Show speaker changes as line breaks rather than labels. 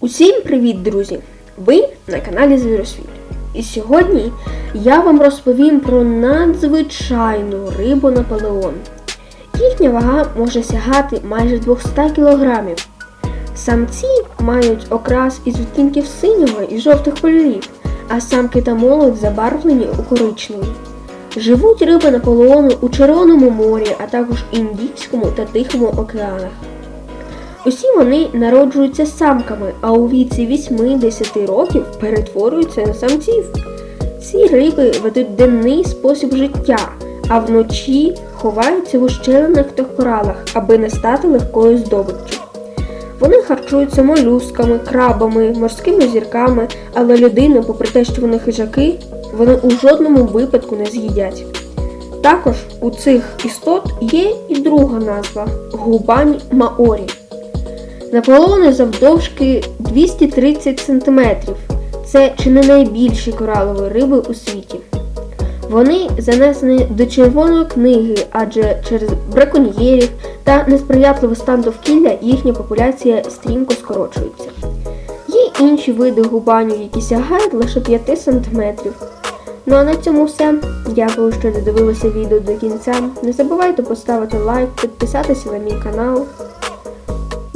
Усім привіт, друзі! Ви на каналі Звіросвіт. І сьогодні я вам розповім про надзвичайну рибу Наполеон. Їхня вага може сягати майже 200 кг. Самці мають окрас із відтінків синього і жовтих кольорів, а самки та молодь забарвлені у коричневий. Живуть риби Наполеону у Червоному морі, а також Індійському та Тихому океанах. Усі вони народжуються самками, а у віці 8-10 років перетворюються на самців. Ці риби ведуть денний спосіб життя, а вночі ховаються в ущелинах та коралах, аби не стати легкою здобиччю. Вони харчуються молюсками, крабами, морськими зірками, але людину, попри те, що вони хижаки, вони у жодному випадку не з'їдять. Також у цих істот є і друга назва губань маорі. Наполеони завдовжки 230 см. Це чи не найбільші коралові риби у світі. Вони занесені до червоної книги, адже через браконьєрів та несприятливий стан довкілля їхня популяція стрімко скорочується. Є інші види губанів, які сягають лише 5 см. Ну а на цьому все. Дякую, що додивилися відео до кінця. Не забувайте поставити лайк, підписатися на мій канал.